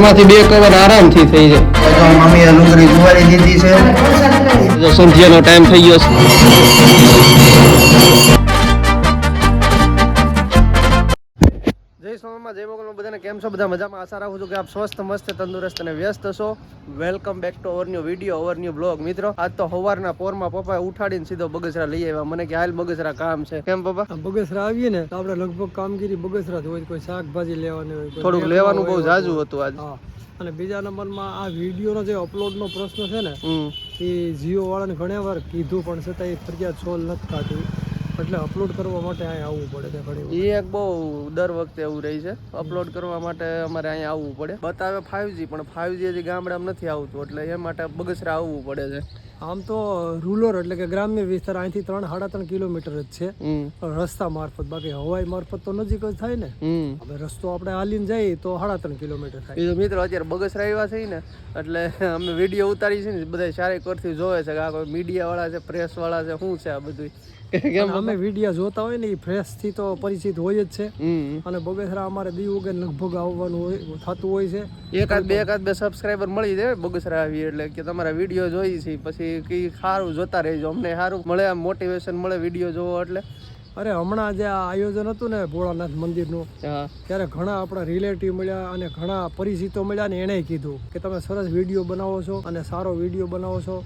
આમાંથી બે કવર આરામથી થઈ જાય. તો મમ્મીએ ડુંગળી જુવારી દીધી છે. સંધ્યાનો ટાઈમ થઈ ગયો છે. જય જય મોગલમાં બધાને કેમ છો? બધા મજામાં? આશા રાખું છું કે આપ સ્વસ્થ મસ્ત તંદુરસ્ત અને વ્યસ્ત છો. Welcome back to our new video our new blog મિત્રો આજ તો સવારના પોરમાં પપ્પા ઉઠાડીને સીધો બગસરા લઈ આવ્યા. મને કે હાલ બગસરા કામ છે. કેમ પપ્પા? બગસરા આવીએ ને તો આપણે લગભગ કામગીરી બગસરા હોય કોઈ શાકભાજી લેવાની હોય થોડુંક લેવાનું બહુ જાજુ હતું આજ. અને બીજા નંબરમાં આ વિડીયોનો જે અપલોડનો પ્રશ્ન છે ને એ જીઓ વાળાને ઘણી વાર કીધું પણ છતાં એ ફરિયાદ સોલ્વ નથી થતી. એટલે અપલોડ કરવા માટે અહીંયા આવવું પડે છે ઘણી એ એક બહુ દર વખતે એવું રહી છે. અપલોડ કરવા માટે અમારે અહીંયા આવવું પડે. બતાવે ફાઇવજી પણ ફાઇવજી હજી ગામડામાં નથી આવતું એટલે એ માટે બગસરા આવવું પડે છે. આમ તો રૂરલ એટલે કે ગ્રામ્ય વિસ્તાર અહીંથી ત્રણ સાડા ત્રણ કિલોમીટર જ છે. રસ્તા મારફત બાકી હવાઈ મારફત તો નજીક જ થાય ને. હવે રસ્તો આપણે હાલીને જઈએ તો સાડા ત્રણ કિલોમીટર થાય. મિત્રો અત્યારે બગસરા આવ્યા છે ને એટલે અમે વીડિયો ઉતારી છે ને બધા સારી કરતી જોવે છે કે આ કોઈ મીડિયા વાળા છે પ્રેસ વાળા છે શું છે આ બધું કેમ અમે વીડિયો જોતા હોય ને એ ફ્રેશથી તો પરિચિત હોય જ છે. અને બગસરા અમારે દી વગર લગભગ આવવાનું હોય થતું હોય છે. એકાદ બે એકાદ બે સબસ્ક્રાઈબર મળી જાય બગસરા આવી એટલે કે તમારા વીડિયો જોઈ છે પછી કઈ સારું જોતા રહેજો. અમને સારું મળે આમ મોટિવેશન મળે વીડિયો જોવો એટલે. અરે હમણાં જે આ આયોજન હતું ને ભોળાનાથ મંદિરનું ત્યારે ઘણા આપણા રિલેટિવ મળ્યા અને ઘણા પરિચિતો મળ્યા ને એણે કીધું કે તમે સરસ વીડિયો બનાવો છો અને સારો વીડિયો બનાવો છો.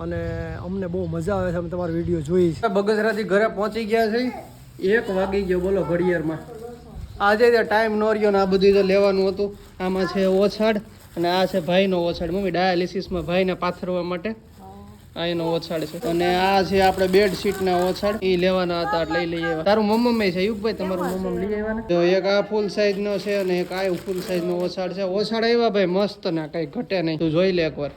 અને અમને બહુ મજા આવે છે, અમે તમારો વીડિયો જોઈ છે. બગસરાથી ઘરે પહોંચી ગયા છે. એક વાગી ગયો, બોલો, ઘડિયાળમાં. આજે ત્યાં ટાઈમ નો રહ્યો ને આ બધું તો લેવાનું હતું. આમાં છે ઓછાડ અને આ છે ભાઈનો ઓછાડ. મમ્મી, ડાયાલિસિસમાં ભાઈને પાથરવા માટે આ એનો ઓછાડ છે. અને આ છે આપણે બેડશીટના ઓછાડ. એ લેવાના હતા લઈ લઈ આવ્યા. તારું મમ્મી છે યુગભાઈ તમારું મમ્મી લઈ આવ્યા તો એક આ ફૂલ સાઈઝ નો છે અને એક આ ફૂલ સાઈઝ નો ઓછાડ છે. ઓછાડ આવ્યા ભાઈ મસ્ત ને કઈ ઘટે નહીં. તું જોઈ લે એકવાર.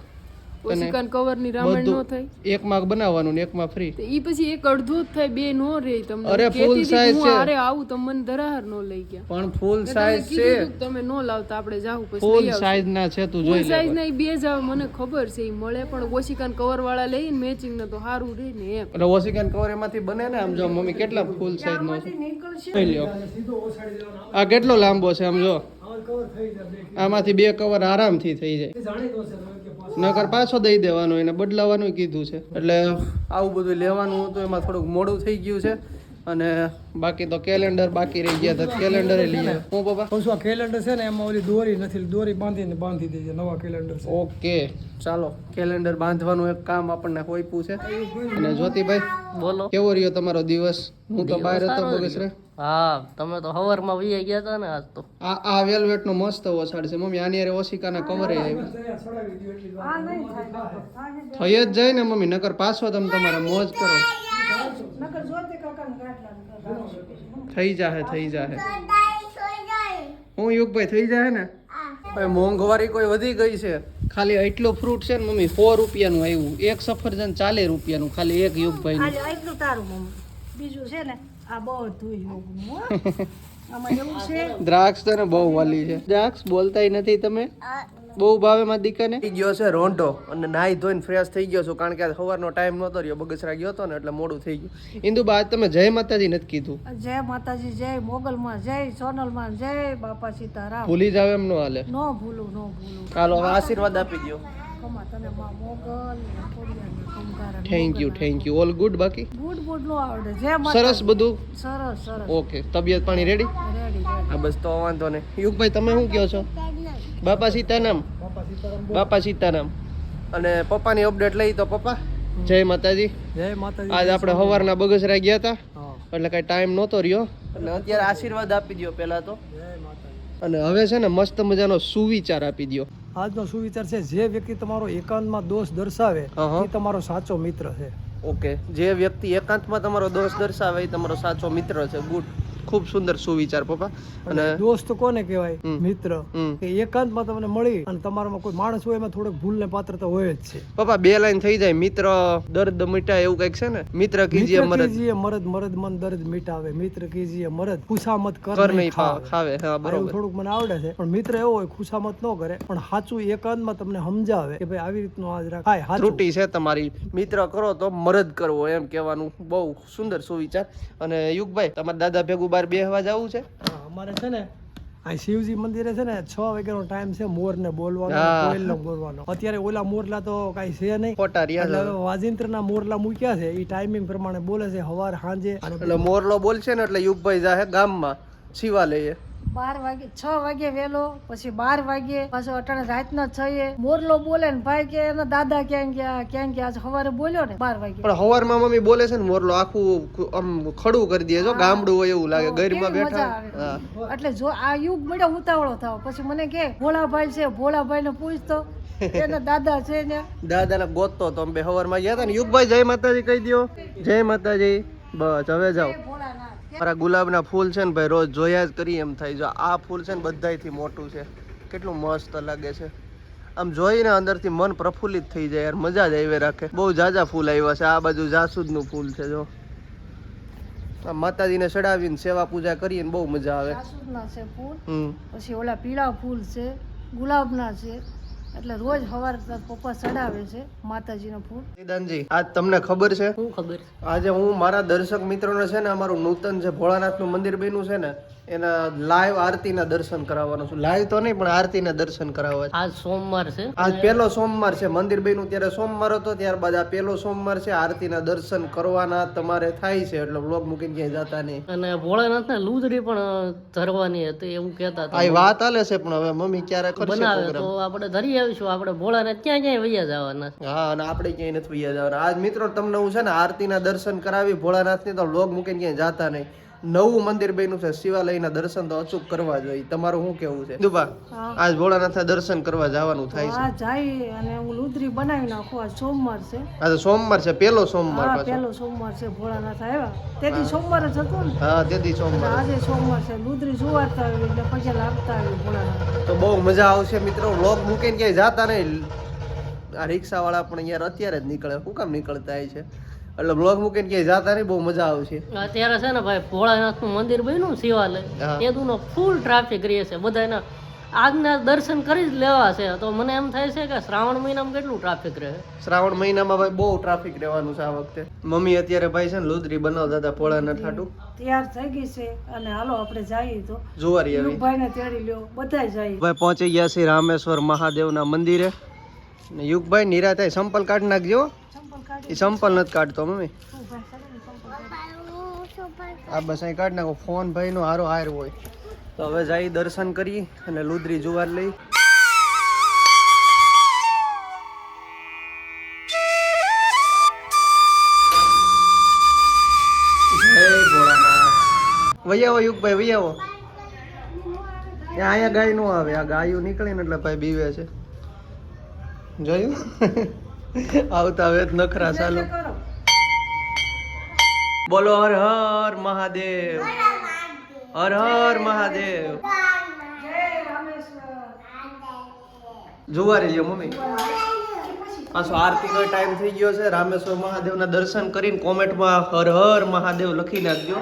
ઓશિકાન કવરની રામાયણ નો થાય એક માં બનાવવાનું ને એક એકમાં ફ્રી તો ઈ પછી એક અડધો જ થાય બે નો રે તમને. અરે, ફૂલ હું છે. અરે આવું તમને મને ધરાહર નો લઈ ગયા. પણ ફૂલ સાઈઝ છે કીધું હતું કે તમે નો લાવતા આપણે જાવું પછી ફૂલ લઈ સાઈઝ ના છે તું જોઈ લે સાઈઝ ના ઈ બે જ આવે મને ખબર છે ઈ મળે પણ ઓશિકાન કવર વાળા લઈને મેચિંગ ને તો સારું રે ને એમ. એટલે ઓશિકાન કવર એમાંથી બને ને આમ જો મમ્મી કેટલા ફૂલ સાઈઝ નો છે? આ કેટલો લાંબો છે આમ જો. આમાંથી બે કવર આરામથી થઈ જાય. નકર પાછો દઈ દેવાનો, એને બદલાવાનું કીધું છે. એટલે આવું બધું લેવાનું હતું એમાં થોડુંક મોડું થઈ ગયું છે. અને બાકી તો કેલેન્ડર બાકી રહી ગયા હતા કેલેન્ડર લઈ હું બાબા? છું આ કેલેન્ડર છે ને એમાં ઓલી દોરી નથી દોરી બાંધીને બાંધી દેજે નવા કેલેન્ડર ઓકે ચાલો. કેલેન્ડર બાંધવાનું એક કામ આપણને હોઈપું છે. અને જ્યોતિભાઈ બોલો. કેવો રહ્યો તમારો દિવસ? હું તો બહાર હતો બગસરે હા તમે તો હવારમાં વહી ગયા હતા ને આજ તો. આ આ વેલ્વેટ નો મસ્ત ઓછાડ છે. મમ્મી આની અરે ઓશિકાના કવરે આવ્યા. થઈ જ જાય ને મમ્મી નકર પાછો તમે તમારા મોજ કરો. થઈ જાહે થઈ જાહે. હું યુગભાઈ થઈ જાહે ને? ભાઈ મોંઘવારી કોઈ વધી ગઈ છે? ખાલી એટલો ફ્રૂટ છે ને મમ્મી સો રૂપિયાનું આવ્યું. એક સફરજન ચાલે રૂપિયાનું ખાલી એક યુગભાઈ એટલું તારું મમ્મી. બીજું છે ને આ બધું યોગનું હો. આમાં એવું છે. દ્રાક્ષ તને બહુ વાલી છે. દ્રાક્ષ બોલતાય નથી તમે? બહુ ભાવે માં દીકરાને? થઈ ગયો છે રોંઢો અને નાહી ધોઈને ફ્રેશ થઈ ગયો છું કારણ કે સવારનો ટાઈમ નહોતો રહ્યો બગસરા ગયો હતો ને એટલે મોડું થઈ ગયું. ઇન્દુ બા તમે જય માતાજી નથી કીધું? જય માતાજી જય મોગલમાં જય સોનલમાં જય બાપા સીતારામ. ભૂલી જાવ એમ નો હાલે. નો ભૂલું નો ભૂલું. ચાલો હવે આશીર્વાદ આપી દો તને માં મોગલ ને ખોડિયાર ને કંકારા ને thank you thank you all good બાકી? ગુડ ગુડ નો આવડે. જય સરસ બધું? સરસ સરસ. ઓકે તબિયત પાણી રેડી બસ તો વાંધો નહીં. યુગભાઈ તમે શું કહો છો? બાપા સીતારામ. બાપા સીતારામ અને પપ્પાની અપડેટ લઈ તો પપ્પા? જય માતાજી. જય માતાજી આજ આપણે સવારના બગસરા ગયા હતા. એટલે કઈ ટાઈમ નહોતો રહ્યો. એટલે અત્યારે આશીર્વાદ આપી દો પહેલા તો. અને હવે છે ને મસ્ત મજાનો સુવિચાર આપી દો આજનો સુવિચાર છે જે વ્યક્તિ તમારો એકાંતમાં દોષ દર્શાવે. એ તમારો સાચો મિત્ર છે. ઓકે. જે વ્યક્તિ એકાંતમાં તમારો દોષ દર્શાવે એ તમારો સાચો મિત્ર છે. ગુડ ખૂબ સુંદર સુવિચાર પપ્પા. અને દોસ્ત કોને કહેવાય? મિત્ર. કે એકાંતમાં તમને મળી અને તમારામાં કોઈ માણસ હોય એમાં થોડોક ભૂલ ને પાત્રતા હોય જ છે. પપ્પા બે લાઈન થઈ જાય. મિત્ર દર્દ મીઠા એવું કંઈક છે ને? મિત્ર કીજીએ મરદ. કીજીએ મરદ મરદ મન દર્દ મિટાવે મિત્ર કીજીએ મરદ ખુશામત કર નહીં. ખાવે. હા બરોબર. થોડુંક મને આવડે છે. પણ મિત્ર એવો હોય ખુશામત ન કરે. પણ સાચું એકાંતમાં તમને સમજાવે કે ભાઈ આવી રીતનું આજ રાખાય ત્રુટી છે તમારી. મિત્ર કરો તો મરદ કરવો એમ કહેવાનું. બહુ સુંદર સુવિચાર. અને યુગભાઈ તમારા દાદા ભેગું બાર બેહવા જવું છે? અમારે છે ને આ શિવજી મંદિરે છે ને છ વાગ્યાનો ટાઈમ છે મોર ને બોલવાનો કોયલ ને બોલવાનો અત્યારે ઓલા મોરલા તો કઈ છે નહીં. ખોટા રહ્યા છે. વાજિંત્રના મોરલા મૂક્યા છે. એ ટાઈમિંગ પ્રમાણે બોલે છે હવાર સાંજે. એટલે મોરલો બોલશે ને એટલે યુગભાઈ જાહે ગામમાં શિવાલયે. બાર વાગે છ વાગે વેલો પછી બાર વાગે પાછો અટાણે રાતના છ મોરલો બોલે ને ભાઈ કે એના દાદા ક્યાં ગયા ક્યાં ગયા? આજે સવારે બોલ્યો ને બાર વાગે. પણ હવારમાં મમ્મી બોલે છે ને મોરલો આખું આમ ખડું કરી દે જો ગામડું હોય એવું લાગે કેવી બેઠા એટલે જો આ યુગ મળ્યો ઉતાવળો થાવ. પછી મને કે ભોળાભાઈ છે ભોળાભાઈ ને પૂછતો એના દાદા છે ને. દાદાને ગોતતો તો અમે હવારમાં ગયા હતા ને યુગભાઈ જય માતાજી કહી દો જય માતાજી. બસ હવે જાઓ. મારા ગુલાબના ફૂલ છે ને ભાઈ રોજ જોયા જ કરી એમ થાય. જો આ ફૂલ છે ને બધાયથી મોટું છે. કેટલું મસ્ત લાગે છે. આમ જોઈને અંદરથી મન પ્રફુલ્લિત થઈ જાય યાર મજા જ આવી રાખે. બહુ જાજા ફૂલ આવ્યા છે. આ બાજુ જાસૂદનું ફૂલ છે જો. આ માતાજીને ચડાવીને સેવા પૂજા કરીને બહુ મજા આવે. જાસૂદના છે ફૂલ. પછી ઓલા પીળા ફૂલ છે ગુલાબના છે. એટલે રોજ સવારે પપ્પા ચડાવે છે માતાજીનો ફૂલ. નિદાનજી આજ તમને ખબર છે? શું ખબર? આજે હું મારા દર્શક મિત્રોને છે ને અમારું નૂતન જે ભોળાનાથનું મંદિર બન્યું છે ને એના લાઈવ આરતીના દર્શન કરાવવાનો છું. લાઈવ તો નહીં પણ આરતીના દર્શન કરાવવા આજ સોમવાર છે? આજ પહેલો સોમવાર છે મંદિર બન્યું. ત્યારે સોમવાર હતો ત્યારબાદ આ પહેલો સોમવાર છે આરતીના દર્શન કરવાના તમારે થાય છે. એટલે બ્લોગ મૂકીને ક્યાંય જતા નહીં. અને ભોળાનાથ ના લુદરી પણ ધરવાની હતી એવું કહેતા હતા. વાત હાલે છે પણ હવે મમ્મી ક્યારે કરશે બનાવે તો આપણે ધરી આવીશું, આપણે ભોળાનાથ ક્યાં ક્યાંય વૈયા જવાના હા, અને આપણે ક્યાંય નથી વૈયા જવાના. આજ મિત્રો તમને હું છે ને આરતીના દર્શન કરાવી, ભોળાનાથની તો લોગ મૂકીને ક્યાંય જાતા નહીં. નવું મંદિર બન્યું છે શિવાલયના દર્શન તો અચૂક કરવા જોઈએ. તમારું શું કેવું છે? દુબા આજ ભોળાનાથના દર્શન કરવા જવાનું થાય છે. જાય અને હું લુદરી બનાવી નાખું. આ સોમવાર છે. આ તો સોમવાર છે પહેલો સોમવાર પહેલો સોમવાર છે ભોળાનાથ આવ્યા. તેથી સોમવાર જ હતો ને? હા તેથી સોમવાર. આજે સોમવાર છે. લુદ્રી જોવાતા આવી એટલે પછી લાગતા આવી ભોળાનાથ. તો બહુ મજા આવશે મિત્રો. વ્લોગ મૂકીને ક્યાંય જાતા નહીં. આ રિક્ષા વાળા પણ યાર અત્યારે જ નીકળે. શું કામ નીકળતા હોય છે? એટલે બ્લોગ મૂકીને ક્યાંય જાતા નહીં બહુ મજા આવશે અત્યારે છે ને ભાઈ ભોળાનાથનું મંદિર બન્યું શિવાલય. એનું ફૂલ ટ્રાફિક રહે છે. બધા એના આજના દર્શન કરી જ લેવા છે. તો મને એમ થાય છે કે શ્રાવણ મહિનામાં કેટલું ટ્રાફિક રહે? શ્રાવણ મહિનામાં ભાઈ બહુ ટ્રાફિક રહેવાનું છે આ વખતે. મમ્મી અત્યારે ભાઈ છે ને લુદરી બનાવતા હતા ભોળાનાથ હાટું. તૈયાર થઈ ગઈ છે અને હાલો આપણે જઈએ તો. જુવારી આવી. ભાઈ ને તૈયારી લ્યો બધા જઈએ. ભાઈ પહોંચી ગયા છે રામેશ્વર મહાદેવના મંદિરે. યુગભાઈ નિરાતે સંપલ કાઢ નાખજો એ સંપલ નથી કાઢતો, મમ્મી. આ બસ અહીં કાઢ નાખો. ફોન ભાઈ નો હારો હાર હોય. તો હવે જઈ દર્શન કરી અને લુદરી જુવાર લઈ. વૈયાવો યુગભાઈ વૈયાવો અહીંયા ગાય નો આવે. આ ગાયું નીકળે ને એટલે ભાઈ બીવે છે. જોયું? આવતા હવે નખરા ચાલુ. બોલો હર હર મહાદેવ. હર હર મહાદેવ. જોવા રહીજો મમ્મી. પાછો આરતીનો ટાઈમ થઈ ગયો છે? રામેશ્વર મહાદેવના દર્શન કરીને કોમેન્ટમાં હર હર મહાદેવ લખી નાખજો.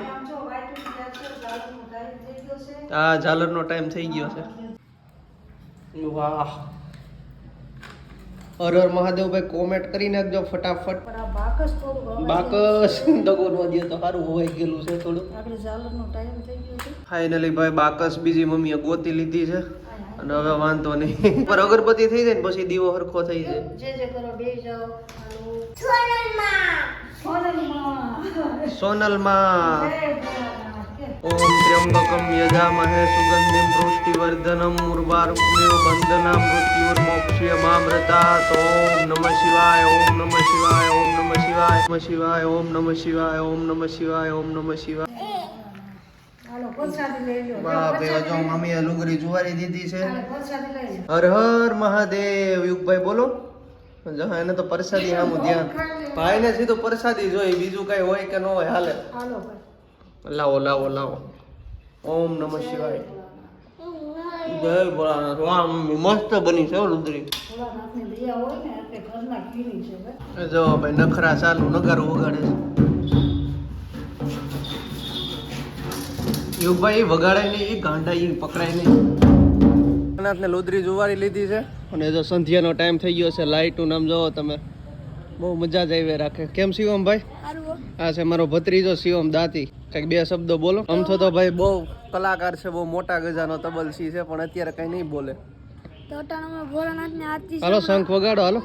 આ ઝાલરનો ટાઈમ થઈ ગયો છે. વાહ. હર હર મહાદેવ ભાઈ કોમેન્ટ કરી નાખજો ફટાફટ. બાકસ થોડું બાકસ. દગો ન દે તો સારું હોવાઈ ગયેલું છે થોડું. આપણે ઝાલરનો ટાઈમ થઈ ગયો છે. ફાઇનલી ભાઈ બાકસ બીજી મમ્મીએ ગોતી લીધી છે. અને હવે વાંધો નહીં. પર અગરબત્તી થઈ જાય ને પછી દીવો હરખો થઈ જાય. જે જે કરો બે જાઓ. સોનલમાં. ઓમ ત્ર્યંબકમ યજામહે સુગંધિમ પૃષ્ટિવર્ધનમ ઉર્વારુકમેવ બંધના ઓમ નમઃ શિવાય ઓમ નમઃ શિવાય ઓમ નમઃ શિવાય નમઃ શિવાય ઓમ નમઃ શિવાય ઓમ નમઃ શિવાય ઓમ નમઃ શિવાય બાપે જો મમ્મીએ લુગરી જુવારી દીધી છે. હર હર મહાદેવ. યુગભાઈ બોલો. એને તો પ્રસાદી આમું ધ્યાન. ભાઈને સીધું પ્રસાદી જોઈ બીજું કઈ હોય કે ન હોય હાલે. લાવો લાવો લાવો. ઓમ નમઃ શિવાય. જય ભોળાનાથ. વાહ મમ્મી મસ્ત બની છે હો રુદ્રી. ભોળાનાથની દયા હોય ને એટલે ઘરના કીની છે ભાઈ. જો ભાઈ નખરા ચાલુ નગારો વગાડે છે. યુગભાઈ વગાડાય નહીં એ ગાંડા એ પકડાય નહીં. નાથને લોદરી જુવારી લીધી છે. અને જો સંધ્યાનો ટાઈમ થઈ ગયો છે લાઇટનું નામ જોવો તમે. બહુ મજા જ આવી રાખે. કેમ શિવમ ભાઈ? આ છે મારો ભત્રીજો શિવમ દાતી. કંઈક બે શબ્દો બોલો. આમ તો તો ભાઈ બહુ કલાકાર છે બહુ મોટા ગજાનો તબલસી છે પણ અત્યારે કઈ નહીં બોલે. હાલો શંખ વગાડો હાલો.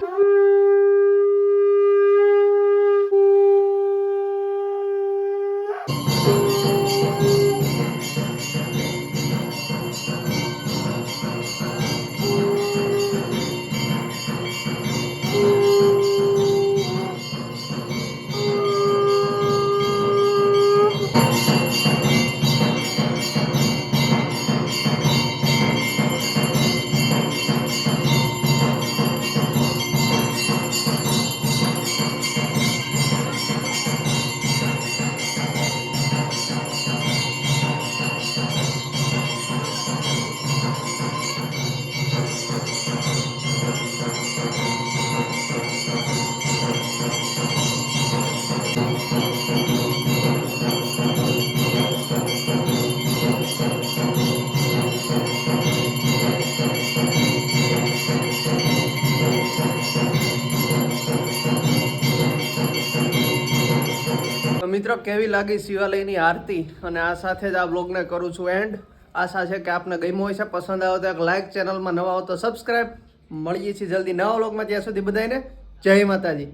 કેવી લાગી શિવાલયની આરતી? અને આ સાથે જ આ બ્લોગને કરું છું એન્ડ આશા છે કે આપને ગમ્યો હોય છે પસંદ આવે તો એક લાઈક ચેનલમાં નવા હો તો સબસ્ક્રાઈબ મળીએ છીએ જલ્દી નવા બ્લોગમાં ત્યાં સુધી બધાને જય માતાજી.